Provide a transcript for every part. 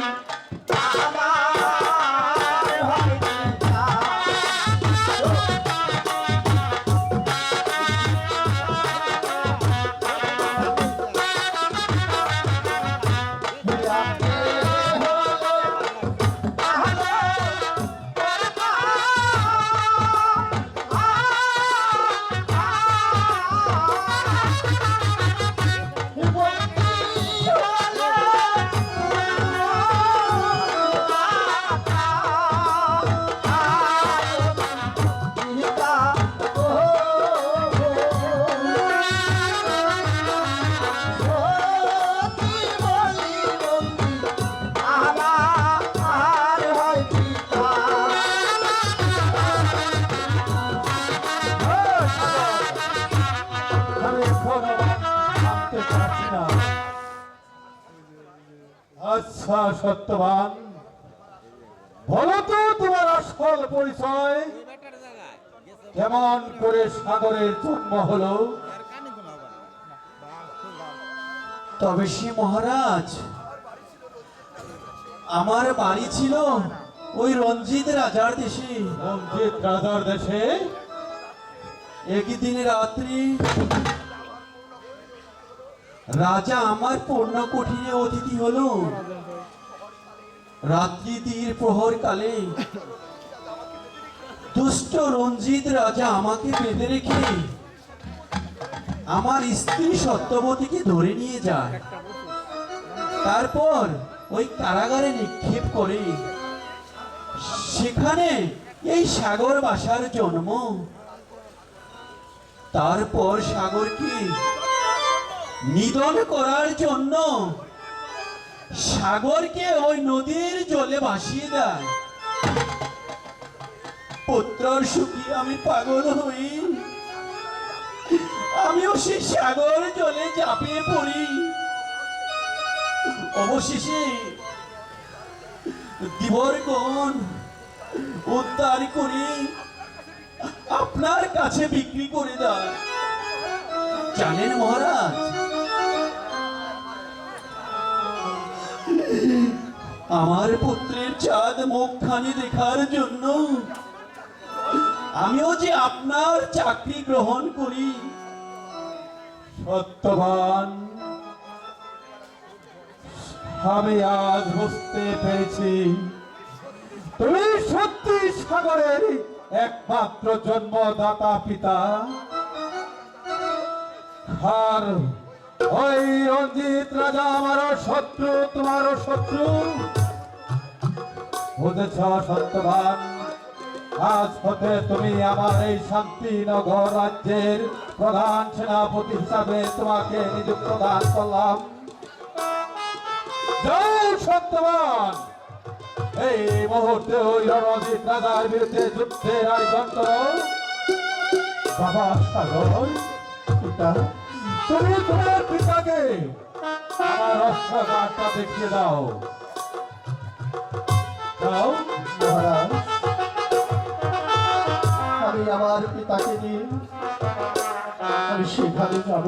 Ah! আচ্ছা সত্যবান। বলো তো তোমার আসল পরিচয়। কেমন করে সাগরের জন্ম হলো? তবে শ্রী মহারাজ আমার বাড়ি ছিল ওই রঞ্জিত রাজার দেশে। রঞ্জিত রাজার দেশে? একই দিনে রাত্রি রাজা আমার পূর্ণ কঠিনে অতিথি হলো। রাত্রি তীর প্রহর কালে দুষ্ট রঞ্জিত রাজা আমাকে বেঁধে রেখে আমার স্ত্রী সত্যবতীকে ধরে নিয়ে যায়। তারপর ওই কারাগারে নিক্ষেপ করে। সেখানে এই সাগর বাসার জন্ম। তারপর সাগরকে নিধন করার জন্য সাগরকে ওই নদীর জলে ভাসিয়ে দেয়। পুত্রর সুখী, আমি পাগল হই। আমিও সেই সাগর জলে ঝাঁপিয়ে পড়ি। অবশেষে দিবরগণ উদ্ধার করে আপনার কাছে বিক্রি করে দেয়। জানেন মহারাজ আমার পুত্রের চাঁদ মুখখানি দেখার জন্য আমিও যে আপনার চাকরি গ্রহণ করি, সত্যবান। আমি আজ বুঝতে পেরেছি, তুমি সত্যি সাগরের একমাত্র জন্মদাতা পিতা। আর রঞ্জিত রাজা আমারও শত্রু তোমারও শত্রু। বুঝেছ সত্যবান, আজ হতে তুমি আমার এই শান্তিনগর রাজ্যের প্রধান সেনাপতি হিসাবে তোমাকে নিযুক্ত দান করলাম। সত্যবান! এই মুহূর্তে ওই রণজিৎ রাজার বিরুদ্ধে যুদ্ধের আয়োজন করো। বাবা সাগর তুমি তোমার পিতাকে আমার অস্ত্রঘাটটা দেখিয়ে দাও। যাও মহারাজ। আমি আমার পিতাকে নিয়ে আমি সেখানে যাব।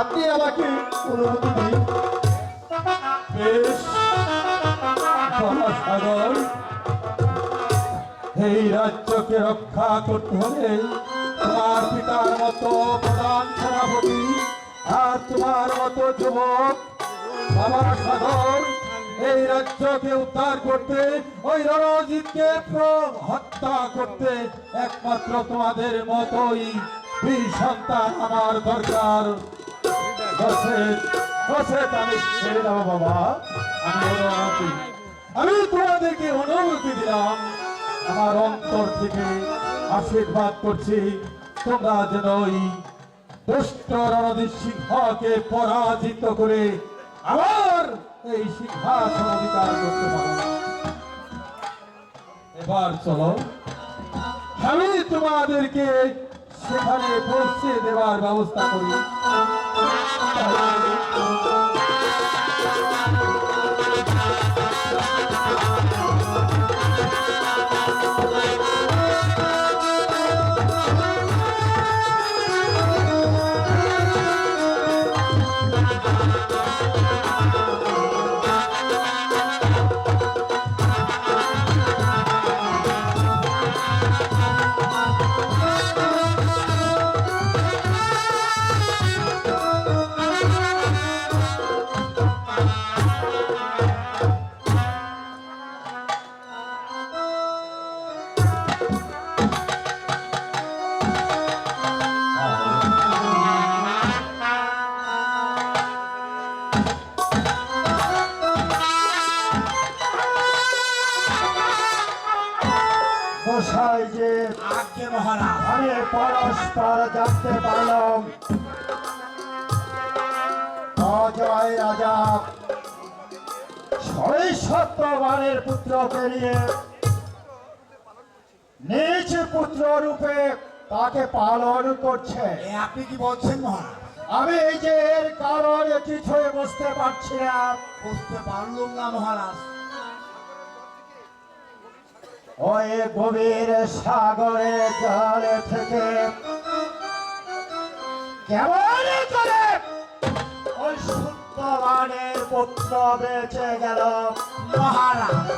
আপনি আমাকে অনুমতি দিন। বেশ, মহাসাগর। এই রাজ্যকে রক্ষা করতে হলে তোমার পিতার মতো প্রধান সেনাপতি আর তোমার মতো যুবক বাবা সাধন এই রাজ্যকে উদ্ধার করতে, ওই রণজিৎকে হত্যা করতে একমাত্র তোমাদের মতোই বীর সন্তান আমার দরকার। বাবা। আমি আমি তোমাদেরকে অনুমতি দিলাম। আমার অন্তর থেকে আশীর্বাদ করছি। তোমরা যেন ওই দুষ্ট রণদীপ সিংহকে পরাজিত করে আবার এই সিংহাসন অধিকার করতে পারো এবার চলো। আমি তোমাদেরকে সেখানে পৌঁছে দেওয়ার ব্যবস্থা করি। মহারাজ। আমি পরস্পর জানতে পারলাম। অজয় রাজা। ছয় সত্যবানের পুত্রকে নিয়ে নিজ পুত্র রূপে তাকে পালন করছে। আপনি কি বলছেন মহারাজ? আমি এই যে এর কারণ কিছুই বুঝতে পারছি না। বুঝতে পারলুম না মহারাজ। ওই গভীর সাগরে জলে থেকে কেমন করে ওই সত্যবানের পুত্র বেঁচে গেল? মহারাজ,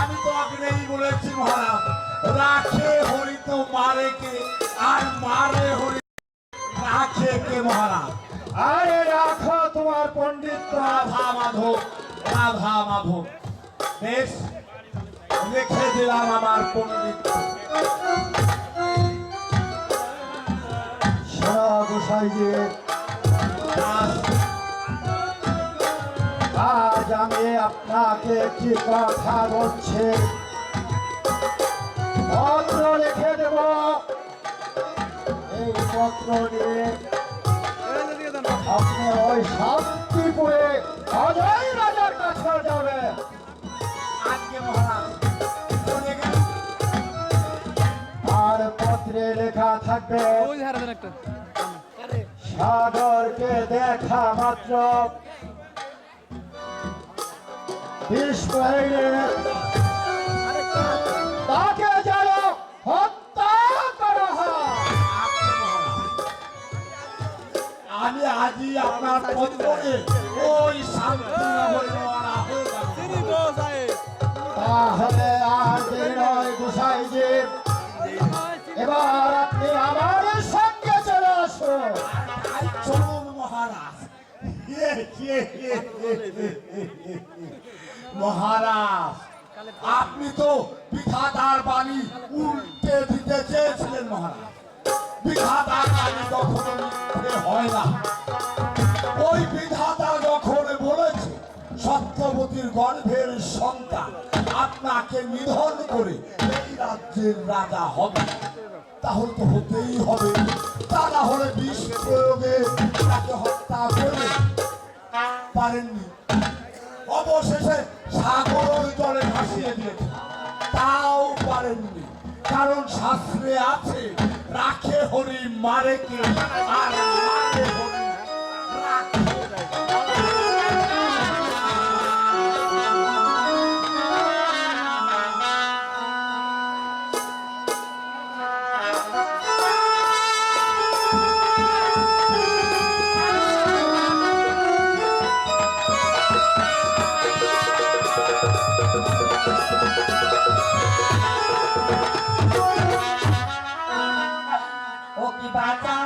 আমি তো আগেই বলেছি মহারাজ, রাখে হরি তো মারে কে আর মারে হরি রাখে কে মহারাজ? আরে রাখো তোমার পণ্ডিত রাধা মাধব রাধা মাধব। বেশ। লিখে দিলাম আমার পণ্ডিত। গোসাইজি দাস আজ আমি আপনাকে একটি কথা বলছি। পত্র লিখে দেব। এই পত্র নিয়ে আপনি ওই শান্তিপুরে থাকবে সাগরকে দেখা মাত্র। তাকে যেন হত্যা করা আমি আজই আপনার পত্রে ওই শান্তি তাহলে আর নয় গোসাইজি এবার আপনি আমার সঙ্গে চলে তাই চলুন মহারাজ। মহারাজ, আপনি তো বিধাতার বাণী উল্টে দিতে চেয়েছিলেন মহারাজ। বিধাতার বাণী কখনো হয় না। ওই বিধাতা যখন বলেছে, সত্যবতীর গর্ভের সন্তান আপনাকে নিধন করে এই রাজ্যের রাজা হবে। তাহলে তো হতেই হবে। তা না হলে বিষ প্রয়োগে তাকে হত্যা করবে পারেননি। অবশেষে সাগর জলে ভাসিয়ে দিয়েছে। তাও পারেননি। কারণ শাস্ত্রে আছে, রাখে হরি মারে কে, আর মারে বাঁচা